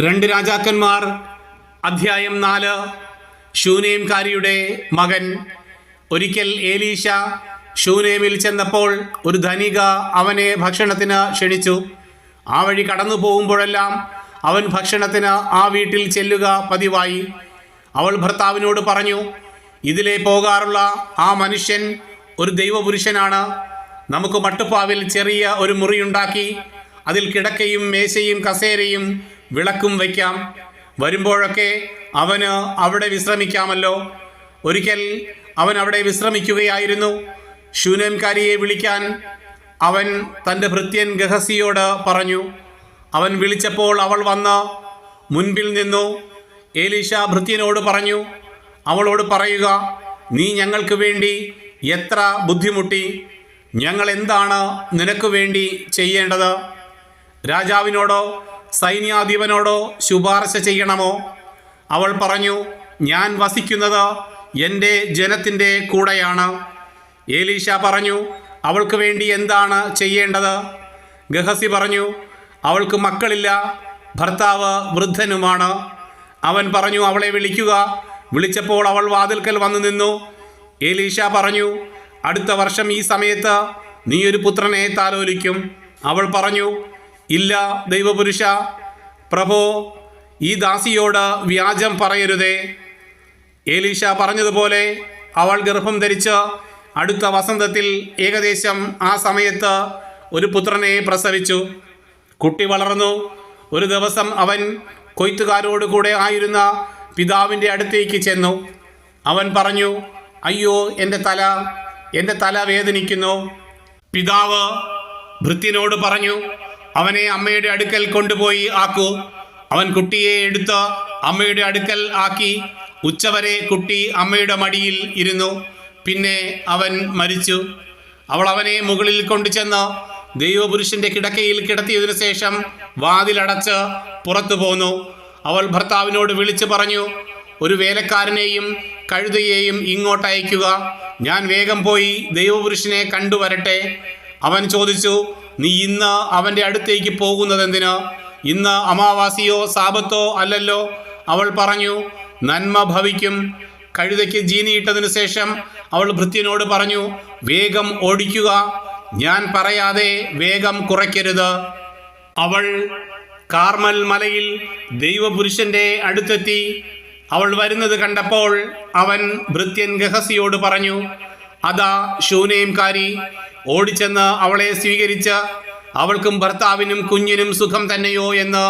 രണ്ട് രാജാക്കന്മാർ അധ്യായം നാല്. ഷൂനേംകാരിയുടെ മകൻ. ഒരിക്കൽ ഏലീശ ഷൂനേമിൽ ചെന്നപ്പോൾ ഒരു ധനിക അവനെ ഭക്ഷണത്തിന് ക്ഷണിച്ചു. ആ വഴി കടന്നു പോകുമ്പോഴെല്ലാം അവൻ ഭക്ഷണത്തിന് ആ വീട്ടിൽ ചെല്ലുക പതിവായി. അവൾ ഭർത്താവിനോട് പറഞ്ഞു ഇതിലെ പോകാറുള്ള ആ മനുഷ്യൻ ഒരു ദൈവപുരുഷനാണ്. നമുക്ക് മട്ടുപ്പാവിൽ ചെറിയ ഒരു മുറിയുണ്ടാക്കി അതിൽ കിടക്കയും മേശയും കസേരയും വിളക്കും വയ്ക്കാം. വരുമ്പോഴൊക്കെ അവന് അവിടെ വിശ്രമിക്കാമല്ലോ. ഒരിക്കൽ അവൻ അവിടെ വിശ്രമിക്കുകയായിരുന്നു. ശൂനംകാരിയെ വിളിക്കാൻ അവൻ തന്റെ ഭൃത്യൻ ഗഹസിയോട് പറഞ്ഞു അവൻ വിളിച്ചപ്പോൾ അവൾ വന്ന് മുൻപിൽ നിന്നു. ഏലീഷ ഭൃത്യനോട് പറഞ്ഞു അവളോട് പറയുക നീ ഞങ്ങൾക്ക് വേണ്ടി എത്ര ബുദ്ധിമുട്ടി ഞങ്ങൾ എന്താണ് നിനക്ക് വേണ്ടി ചെയ്യേണ്ടത്? രാജാവിനോടോ സൈന്യാധിപനോടോ ശുപാർശ ചെയ്യണമോ? അവൾ പറഞ്ഞു ഞാൻ വസിക്കുന്നത് എന്റെ ജനത്തിന്റെ കൂടെയാണ്. ഏലീഷ പറഞ്ഞു അവൾക്ക് വേണ്ടി എന്താണ് ചെയ്യേണ്ടത്? ഗഹസി പറഞ്ഞു അവൾക്ക് മക്കളില്ല ഭർത്താവ് വൃദ്ധനുമാണ്. അവൻ പറഞ്ഞു അവളെ വിളിക്കുക. വിളിച്ചപ്പോൾ അവൾ വാതിൽക്കൽ വന്നു നിന്നു. ഏലീഷ പറഞ്ഞു അടുത്ത വർഷം ഈ സമയത്ത് നീ ഒരു പുത്രനെ താലോലിക്കും. അവൾ പറഞ്ഞു ഇല്ല ദൈവപുരുഷ പ്രഭോ ഈ ദാസിയോട് വ്യാജം പറയരുതേ. ഏലീഷ പറഞ്ഞതുപോലെ അവൾ ഗർഭം ധരിച്ച് അടുത്ത വസന്തത്തിൽ ഏകദേശം ആ സമയത്ത് ഒരു പുത്രനെ പ്രസവിച്ചു. കുട്ടി വളർന്നു. ഒരു ദിവസം അവൻ കൊയ്ത്തുകാരോട് കൂടെ ആയിരുന്ന പിതാവിന്റെ അടുത്തേക്ക് ചെന്നു. അവൻ പറഞ്ഞു അയ്യോ എന്റെ തല എന്റെ തല വേദനിക്കുന്നു. പിതാവ് ഭൃത്യനോട് പറഞ്ഞു അവനെ അമ്മയുടെ അടുക്കൽ കൊണ്ടുപോയി ആക്കൂ. അവൻ കുട്ടിയെ എടുത്ത് അമ്മയുടെ അടുക്കൽ ആക്കി. ഉച്ചവരെ കുട്ടി അമ്മയുടെ മടിയിൽ ഇരുന്നു. പിന്നെ അവൻ മരിച്ചു. അവൾ അവനെ മുകളിൽ കൊണ്ടുചെന്ന് ദൈവപുരുഷന്റെ കിടക്കയിൽ കിടത്തിയതിനു ശേഷം വാതിലടച്ച് പുറത്തു പോന്നു. അവൾ ഭർത്താവിനോട് വിളിച്ചു പറഞ്ഞു ഒരു വേലക്കാരനെയും കഴുതയെയും ഇങ്ങോട്ട് അയക്കുക. ഞാൻ വേഗം പോയി ദൈവപുരുഷനെ കണ്ടുവരട്ടെ. അവൻ ചോദിച്ചു നീ ഇന്ന് അവന്റെ അടുത്തേക്ക് പോകുന്നത് എന്തിന്? ഇന്ന് അമാവാസിയോ സാപത്തോ അല്ലല്ലോ? അവൾ പറഞ്ഞു നന്മ ഭവിക്കും. കഴുതയ്ക്ക് ജീനിയിട്ടതിന് ശേഷം അവൾ ഭൃത്യനോട് പറഞ്ഞു വേഗം ഓടിക്കുക. ഞാൻ പറയാതെ വേഗം കുറയ്ക്കരുത്. അവൾ കാർമൽ മലയിൽ ദൈവപുരുഷന്റെ അടുത്തെത്തി. അവൾ വരുന്നത് കണ്ടപ്പോൾ അവൻ ഭൃത്യൻ ഗഹസിയോട് പറഞ്ഞു അതാ ശൂനേംകാരി. ഓടിച്ചെന്ന് അവളെ സ്വീകരിച്ച് അവൾക്കും ഭർത്താവിനും കുഞ്ഞിനും സുഖം തന്നെയോ എന്ന്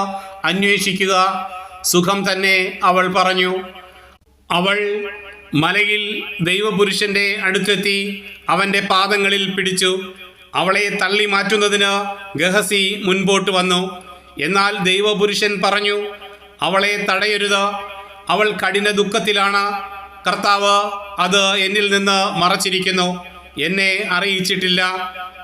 അന്വേഷിക്കുക. സുഖം തന്നെ അവൾ പറഞ്ഞു. അവൾ മലയിൽ ദൈവപുരുഷന്റെ അടുത്തെത്തി അവന്റെ പാദങ്ങളിൽ പിടിച്ചു. അവളെ തള്ളി മാറ്റുന്നതിന് ഗഹസി മുൻപോട്ട് വന്നു. എന്നാൽ ദൈവപുരുഷൻ പറഞ്ഞു അവളെ തടയരുത്. അവൾ കഠിന ദുഃഖത്തിലാണ്. കർത്താവ് അത് എന്നിൽ നിന്ന് മറച്ചിരിക്കുന്നു. എന്നെ അറിയിച്ചിട്ടില്ല.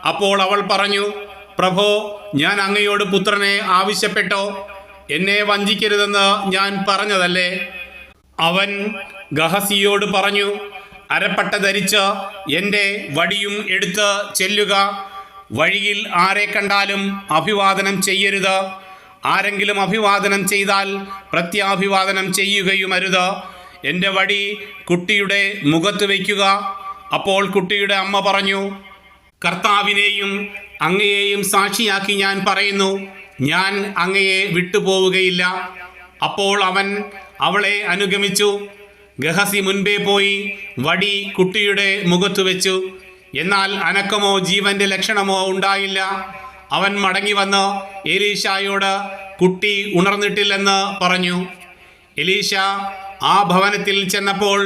അപ്പോൾ അവൾ പറഞ്ഞു പ്രഭോ ഞാൻ അങ്ങയോട് പുത്രനെ ആവശ്യപ്പെട്ടോ? എന്നെ വഞ്ചിക്കരുതെന്ന് ഞാൻ പറഞ്ഞതല്ലേ? അവൻ ഗഹസിയോട് പറഞ്ഞു അരപ്പട്ട ധരിച്ച് എന്റെ വടിയും എടുത്ത് ചെല്ലുക. വഴിയിൽ ആരെ കണ്ടാലും അഭിവാദനം ചെയ്യരുത്. ആരെങ്കിലും അഭിവാദനം ചെയ്താൽ പ്രത്യാഭിവാദനം ചെയ്യുകയുമരുത്. എന്റെ വടി കുട്ടിയുടെ മുഖത്ത് വയ്ക്കുക. അപ്പോൾ കുട്ടിയുടെ അമ്മ പറഞ്ഞു കർത്താവിനെയും അങ്ങയെയും സാക്ഷിയാക്കി ഞാൻ പറയുന്നു ഞാൻ അങ്ങയെ വിട്ടുപോവുകയില്ല. അപ്പോൾ അവൻ അവളെ അനുഗമിച്ചു. ഗഹസി മുൻപേ പോയി വടി കുട്ടിയുടെ മുഖത്ത് വെച്ചു. എന്നാൽ അനക്കമോ ജീവന്റെ ലക്ഷണമോ ഉണ്ടായില്ല. അവൻ മടങ്ങി വന്ന് എലീശായോട് കുട്ടി ഉണർന്നിട്ടില്ലെന്ന് പറഞ്ഞു. എലീശ ആ ഭവനത്തിൽ ചെന്നപ്പോൾ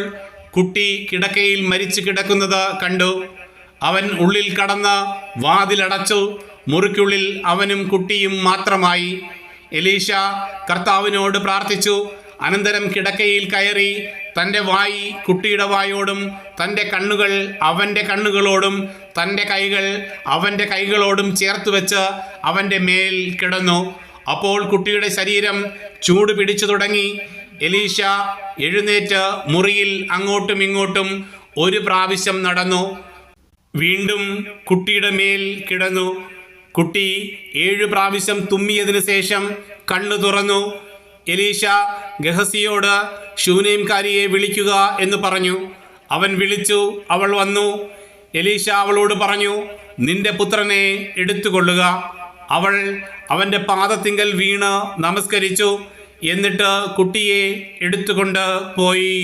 കുട്ടി കിടക്കയിൽ മരിച്ചു കിടക്കുന്നത് കണ്ടു. അവൻ ഉള്ളിൽ കടന്ന് വാതിലടച്ചു. മുറിക്കുള്ളിൽ അവനും കുട്ടിയും മാത്രമായി. എലീഷ കർത്താവിനോട് പ്രാർത്ഥിച്ചു. അനന്തരം കിടക്കയിൽ കയറി തന്റെ വായി കുട്ടിയുടെ വായോടും തന്റെ കണ്ണുകൾ അവന്റെ കണ്ണുകളോടും തന്റെ കൈകൾ അവന്റെ കൈകളോടും ചേർത്ത് വെച്ച് അവന്റെ മേൽ കിടന്നു. അപ്പോൾ കുട്ടിയുടെ ശരീരം ചൂട് പിടിച്ചു തുടങ്ങി. എലീശ എഴുന്നേറ്റ് മുറിയിൽ അങ്ങോട്ടും ഇങ്ങോട്ടും ഒരു പ്രാവശ്യം നടന്നു. വീണ്ടും കുട്ടിയുടെ മേൽ കിടന്നു. കുട്ടി ഏഴു പ്രാവശ്യം തുമ്മിയതിനു ശേഷം കണ്ണു തുറന്നു. എലീശ ഗഹസിയോട് ശൂനേംകാരിയെ വിളിക്കുക എന്ന് പറഞ്ഞു. അവൻ വിളിച്ചു അവൾ വന്നു. എലീശ അവളോട് പറഞ്ഞു നിന്റെ പുത്രനെ എടുത്തുകൊള്ളുക. അവൾ അവന്റെ പാദത്തിങ്കൽ വീണ് നമസ്കരിച്ചു. എന്നിട്ട് കുട്ടിയെ എടുത്തുകൊണ്ട് പോയി.